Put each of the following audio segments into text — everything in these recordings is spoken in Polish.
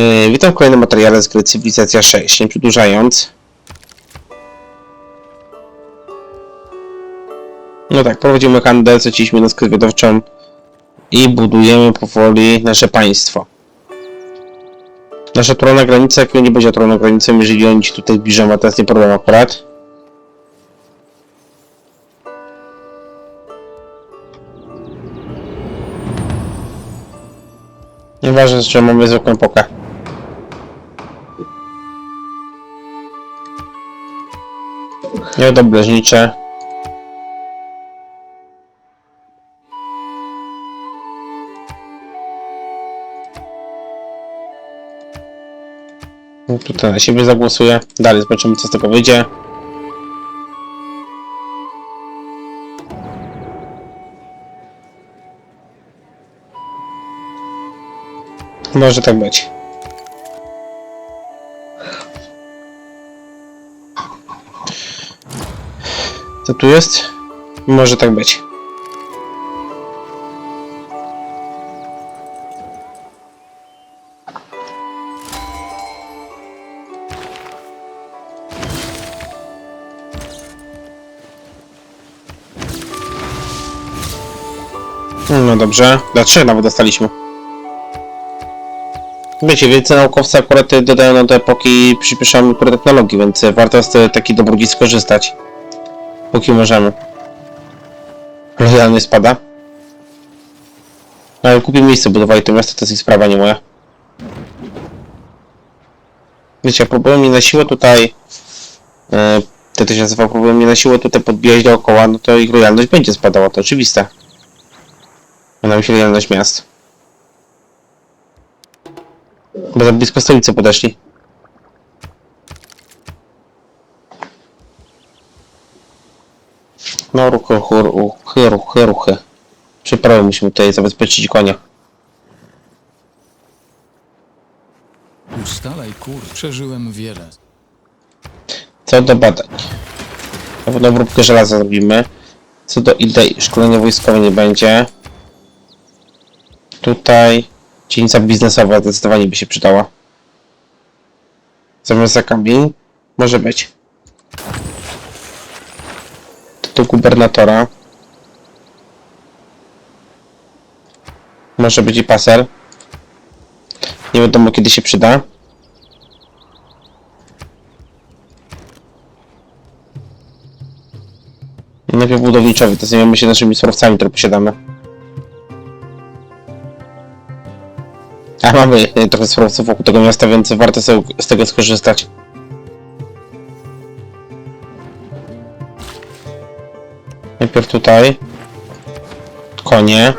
Yy, witam w kolejnym materiale z gry Cywilizacja 6. Nie przedłużając. No tak, prowadzimy handel, straciliśmy jednostkę zwiadowczą i budujemy powoli nasze państwo. Nasza trona granica, jak nie będzie trona granicą, jeżeli oni się tutaj zbliżą, a teraz nie problem akurat. Nieważne, że mamy zwykłą pokę. Nieodobleżnicze. No Tutaj na siebie zagłosuję. Dalej zobaczymy co z tego wyjdzie. Może tak być. Co tu jest? Może tak być. No dobrze. Dlaczego nawet dostaliśmy? Wiecie, wielcy naukowcy akurat dodają nam do epoki przyspieszają niektóre technologii, więc warto z taki dobrodziej skorzystać. Póki możemy. Lojalnie spada. No ale kupię miejsce, budowali to miasto, to jest ich sprawa, nie moja. Wiecie, próbują mnie na siłę tutaj... E, to się nazywa, próbują mnie na siłę tutaj podbijać dookoła, no to ich lojalność będzie spadała, to oczywiste. Ona mi się lojalność miast. Bo za blisko stolicy podeszli. No ruchy, ruchy, ruchy, ruchy. Przyprawy musimy tutaj zabezpieczyć konia. Ustalaj kur. Przeżyłem wiele. Co do badań. Na pewno żelaza zrobimy. Co do idei, szkolenia wojskowe nie będzie. Tutaj dzielnica biznesowa zdecydowanie by się przydała. Zamiast za kamień może być. Tytuł gubernatora. Może być i paser. Nie wiadomo kiedy się przyda. Najpierw budowniczowy, to zajmiemy się naszymi surowcami, które posiadamy. A mamy trochę surowców wokół tego miasta, więc warto sobie z tego skorzystać. Najpierw tutaj. Konie.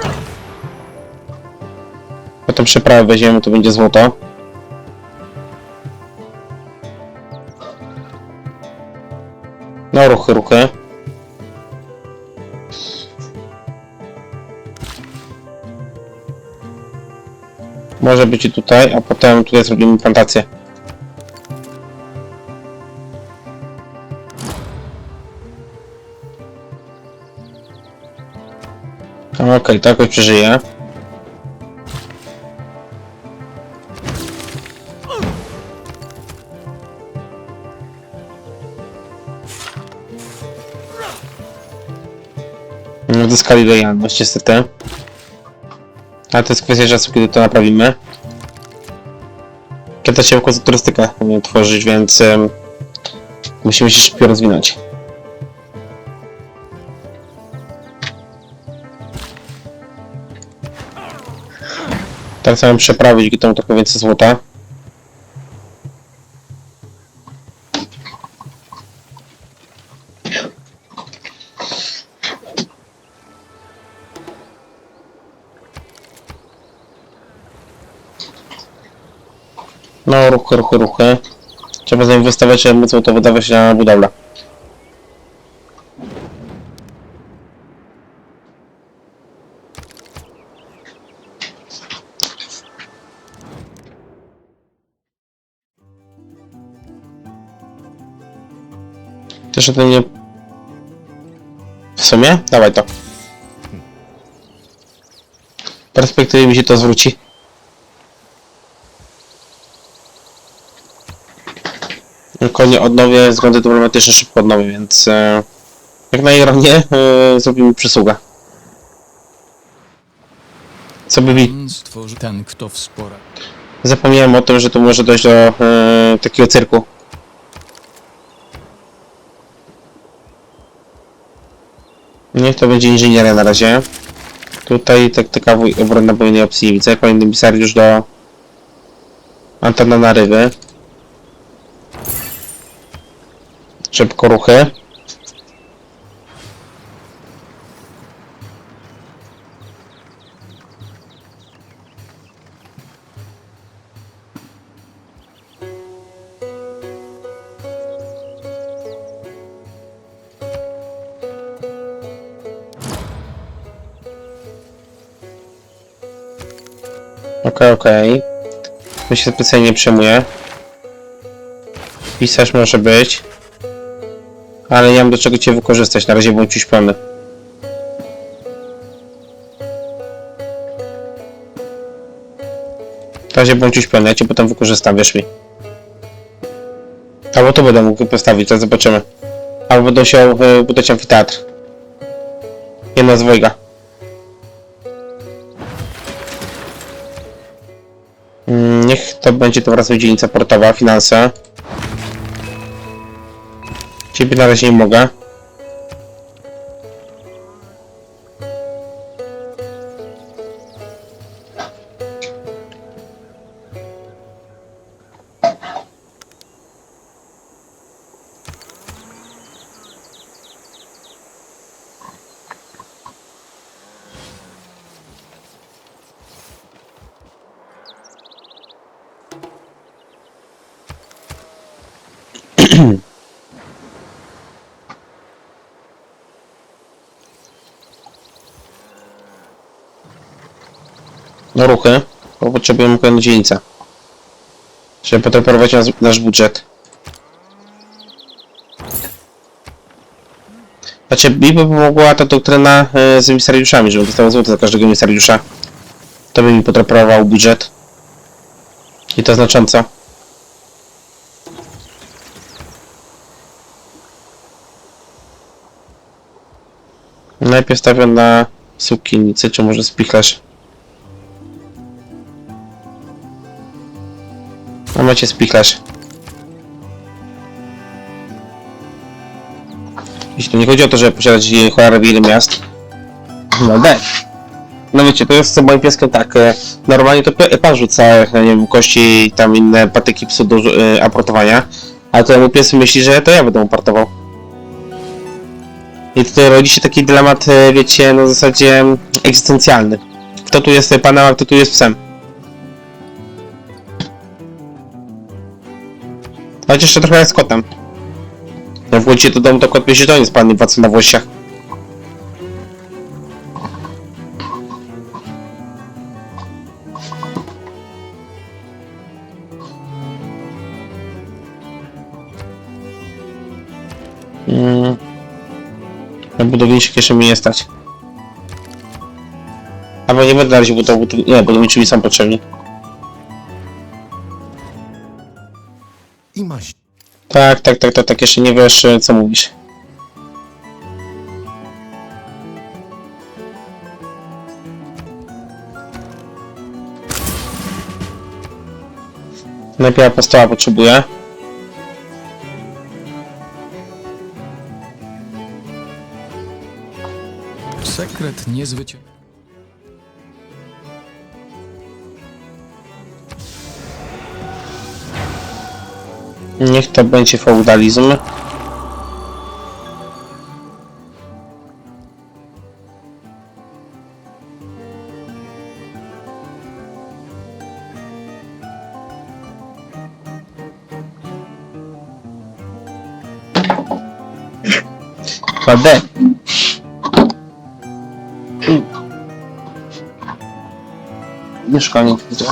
Potem przeprawę weźmiemy, to będzie złoto. No ruchy, ruchy. Może być i tutaj, a potem tutaj zrobimy plantację. Okej, okay, to jakoś przeżyje. No, Uzyskali lojalność, niestety. Ale to jest kwestia czasu, kiedy to naprawimy. Kiedy się jako turystykę tworzyć, więc em, musimy się szybko rozwinąć. Tak samo przeprawić, gdy tam trochę więcej złota. No, ruchy, ruchy, ruchy. Trzeba zainwestować, żeby móc to wydawać na budowlę. Też o tym nie... W sumie? Dawaj to. W perspektywie mi się to zwróci. Tylko nie odnowię, względy dyplomatyczne szybko odnowię, więc e, jak na ironię e, zrobimy przysługę. Co by mi... Stworzy ten, kto w sporach. Zapomniałem o tym, że tu może dojść do e, takiego cyrku. Niech to będzie inżynieria na razie. Tutaj taktyka woj- obronna wojennej opcji widzę. Kolejny misariusz do antena na ryby. Szybko ruchy. Okej, okej. To się specjalnie nie przejmuję. Pisarz może być. Ale nie mam do czego cię wykorzystać. Na razie bądź uśpiony. W razie bądź uśpiony, ja cię potem wykorzystam, wiesz mi. Albo to będę mógł postawić, to zobaczymy. Albo będę y, budować amfiteatr. Jedna z dwojga. Niech to będzie to wracać dzielnica portowa, finanse. Ciebie na razie nie mogę. Ruchy, bo potrzebujemy dzielnicę. Żeby podreperować nasz, nasz budżet. Znaczy, mi by pomogła ta doktryna e, z emisariuszami, żebym dostał złoto za każdego emisariusza. To by mi podreperował budżet. I to znacząco. Najpierw stawiam na sukiennicę, czy może spichlerz. A macie spichlerz. Jeśli to nie chodzi o to, żeby posiadać cholerę wiele miast. No daj. No wiecie, to jest z moim pieskiem tak. e, Normalnie to pan rzuca, e, nie wiem, kości i tam inne patyki psu do e, aportowania. Ale to mój pies myśli, że to ja będę mu partował. I tutaj rodzi się taki dylemat, e, wiecie, na zasadzie mm, egzystencjalny. Kto tu jest panem, a kto tu jest psem? Chociaż jeszcze trochę jak z kotem. No w gruncie to dom to kot myśli, że to jest pan władca na włościach. Mm. Na budowniczych jeszcze mi nie stać. Albo nie będę razie budował, budow- nie, budowniczy mi są potrzebni. Tak, tak, tak, tak, tak, jeszcze nie wiesz, e, co mówisz. Najpierw apostoła potrzebuję. Sekret niezwyciężony. Niech to będzie feudalizm. HD. Mieszkanie widzę.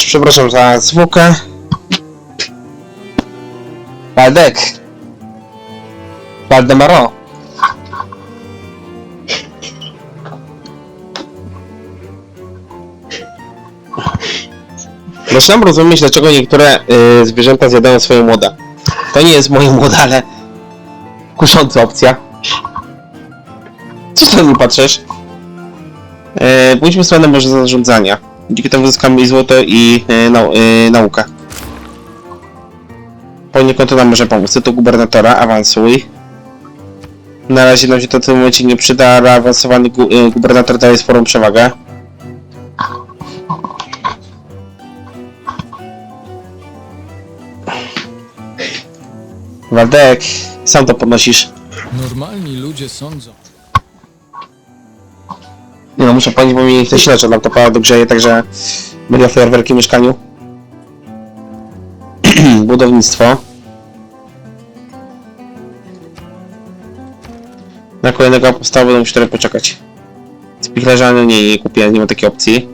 Przepraszam za zwłokę. Waldek. Waldemaro. Zaczynam rozumieć, dlaczego niektóre y, zwierzęta zjadają swoje młoda. To nie jest moje młoda, ale kusząca opcja. Co ty na mnie patrzysz? E, pójdźmy w stronę może zarządzania. Dzięki temu zyskamy i złoto i e, nau e, naukę. Poniekąd to nam może pomóc. Ty to gubernatora, awansuj. Na razie nam się to w tym momencie nie przyda, ale awansowany gu e, gubernator daje sporą przewagę. Waldek, sam to podnosisz. Normalni ludzie sądzą. Nie no, muszę powiedzieć, bo mi śledź od laptopa dogrzeje, także będzie fajerwerki w mieszkaniu. Budownictwo. Na kolejnego apostoła będę musiał trochę poczekać. Spichlerza no nie, nie kupię, nie ma takiej opcji.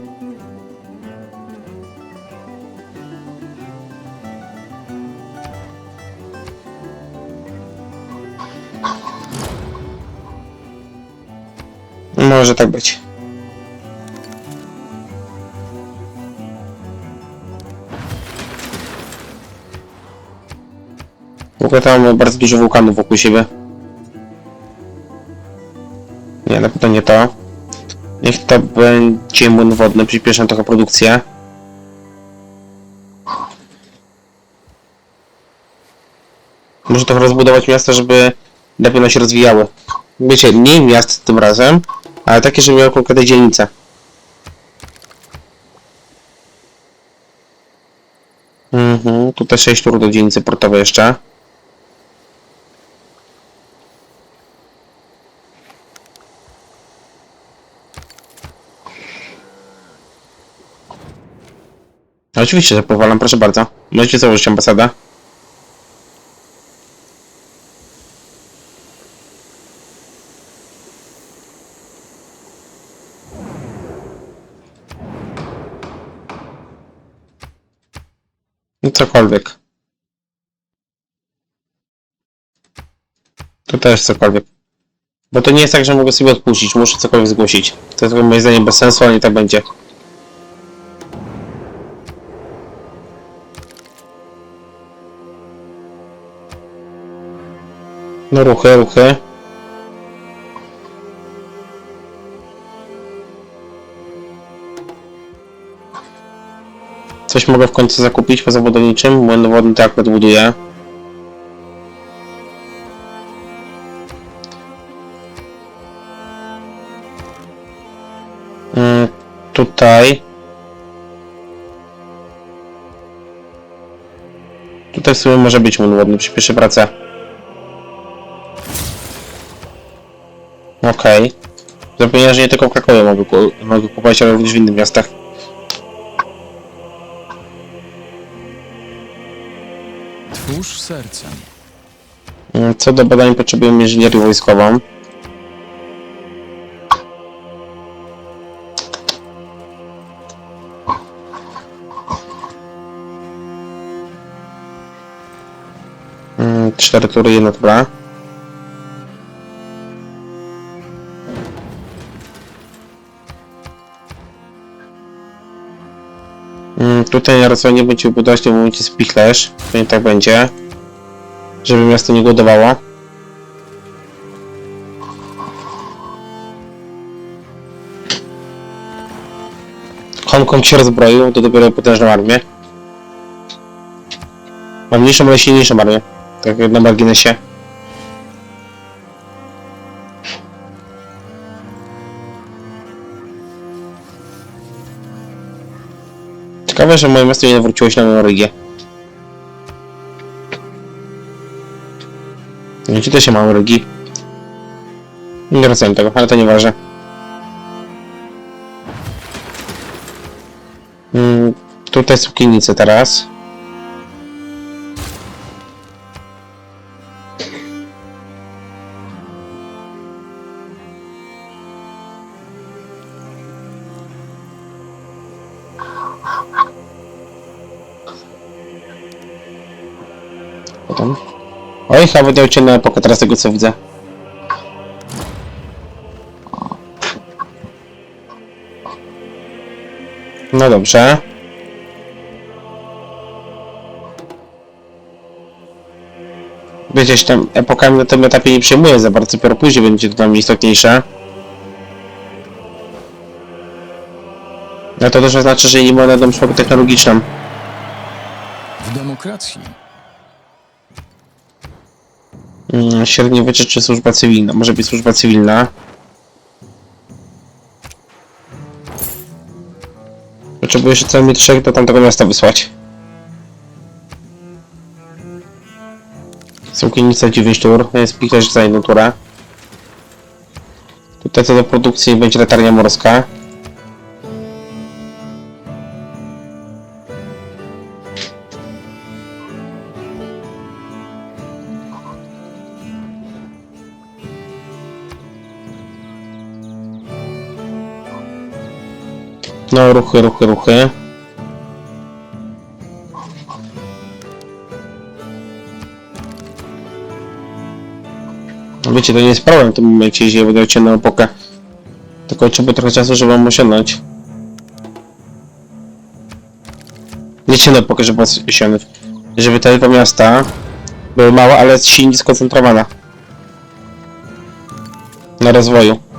Może tak być. Ogóle tam mam bardzo dużo wulkanów wokół siebie. Nie, na pewno nie to. Niech to będzie młyn wodny, przyspieszę trochę produkcję. Muszę trochę rozbudować miasta, żeby lepiej one się rozwijały. Wiecie, mniej miast tym razem, ale takie, żeby miały konkretne dzielnice. Mhm, tutaj 6 tur do dzielnicy portowej jeszcze. Oczywiście, że powalam, proszę bardzo. Możecie założyć ambasadę. No cokolwiek. To też cokolwiek. Bo to nie jest tak, że mogę sobie odpuścić, muszę cokolwiek zgłosić. To jest moim zdaniem bez sensu, ale nie tak będzie. No ruchy, ruchy. Coś mogę w końcu zakupić poza budowniczym? Młyn wodny to akurat buduję. Mm, tutaj. Tutaj w sumie może być młyn wodny, przyspieszy pracę. Okej. Zapomniałem, że nie tylko w Krakowie mogę, ku- mogę kupować, ale również w innych miastach. Twórz sercem. Mm, Co do badań potrzebujemy inżynierię wojskową. Mm, Cztery tury, jedna tura. Tutaj na rozwój nie będzie budować tym momencie spichlerz. Pewnie tak będzie żeby miasto nie głodowało. Hongkong się rozbroił, to dopiero potężną armię. Mam mniejszą, ale silniejszą armię. Tak na marginesie. Ciekawe, że moje miasto nie nawróciło się na religię. Nie też się mam religii. Nie rozumiem tego, ale to nieważne. Mm, tutaj sukiennice teraz. Potem. Oj, chyba będę cię epokę teraz tego co widzę. No dobrze. Wiecie, tam epokami na tym etapie nie przejmuję za bardzo, dopiero później będzie to dla mnie istotniejsze. No to też oznacza, że nie ma na szkołę technologiczną. W demokracji Średniowiecze czy służba cywilna? Może być służba cywilna. Potrzebuję jeszcze co najmniej trzech do tamtego miasta wysłać. Sukiennica 9 tur, jest też za jedną turę. Tutaj co do produkcji będzie latarnia morska. No, ruchy, ruchy, ruchy. No Wiecie, to nie jest problem w tym momencie, jeśli będę ciągnął epokę. Tylko trzeba trochę czasu, żeby ją osiągnąć. Nie ciągnę epokę, żeby osiągnąć. Żeby te dwa miasta były małe, ale silnie skoncentrowane. Na rozwoju.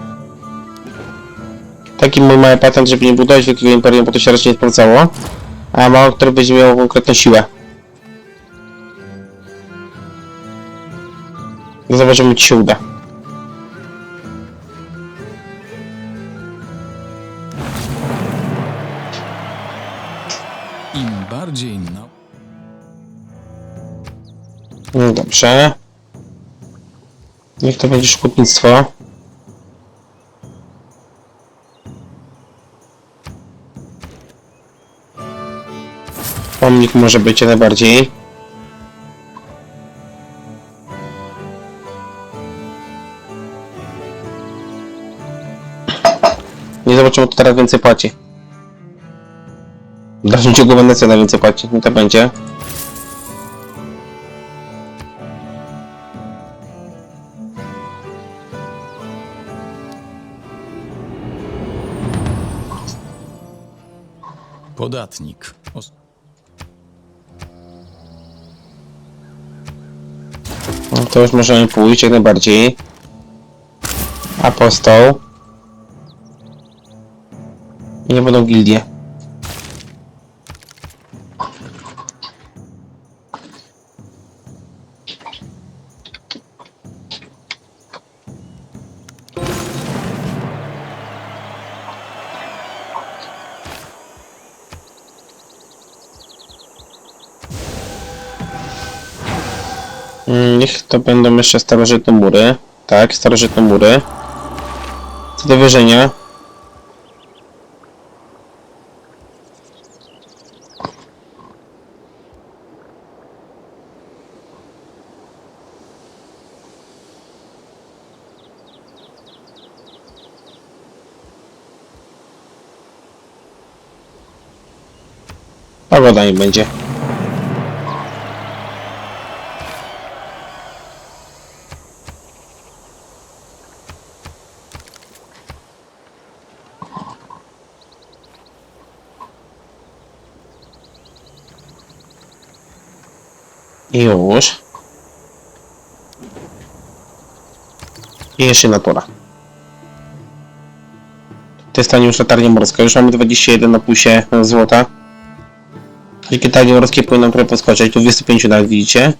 Taki mój mały patent, żeby nie budować wielkiego imperium, bo to się raczej nie sprawdzało. A mało który będzie miał konkretną siłę. No Zobaczymy, czy się uda. im bardziej na... No dobrze. Niech to będzie szkutnictwo. Pomnik może być najbardziej. Nie zobaczymy, kto teraz więcej płaci. W dalszym ciągu Wenecja na więcej płaci. No to będzie. Podatnik. Os- to już możemy pójść jak najbardziej. Apostoł. I nie będą gildie. To będą jeszcze starożytne mury. Tak, starożytne mury. Co do wierzenia. Pogoda nie będzie. Już. I jeszcze natura. To jest już latarnia morska. Już mamy 21 na plusie złota. Dzięki tarnie morskie powinno trochę podskoczyć. Tu 25 nawet widzicie.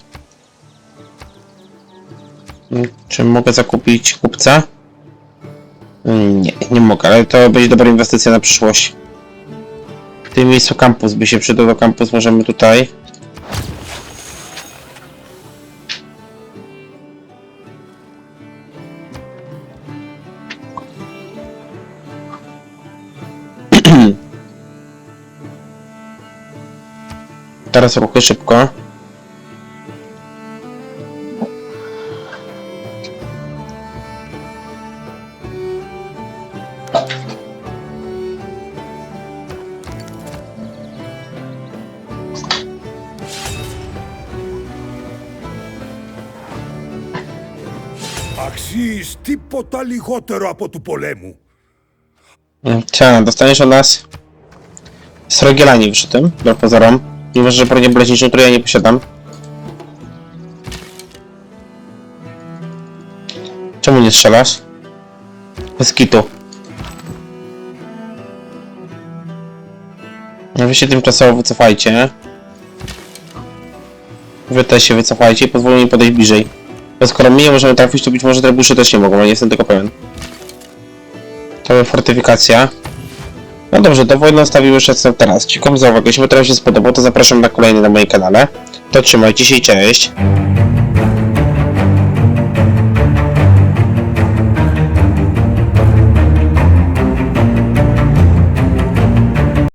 Czy mogę zakupić kupca? Nie, nie mogę, ale to będzie dobra inwestycja na przyszłość. W tym miejscu kampus by się przydał kampus. Możemy tutaj Teraz ruchy szybko. αξίζεις τίποτα λιγότερο από του πολέμου. Cia, dostaniesz od nas srogielani przy tym, do pozorom. Mimo, że bronię blaźniczą, której ja nie posiadam. Czemu nie strzelasz? Bez kitu. No Wy się tymczasowo wycofajcie. Wy też się wycofajcie i pozwolą mi podejść bliżej. Bo skoro my nie możemy trafić, to być może trebusze też nie mogą, ale nie jestem tego pewien. To była fortyfikacja. No dobrze, do wojny stawił już jestem teraz. Dziękuję za uwagę. Jeśli materiał się spodobał, to zapraszam na kolejny na moim kanale. To trzymajcie się i cześć.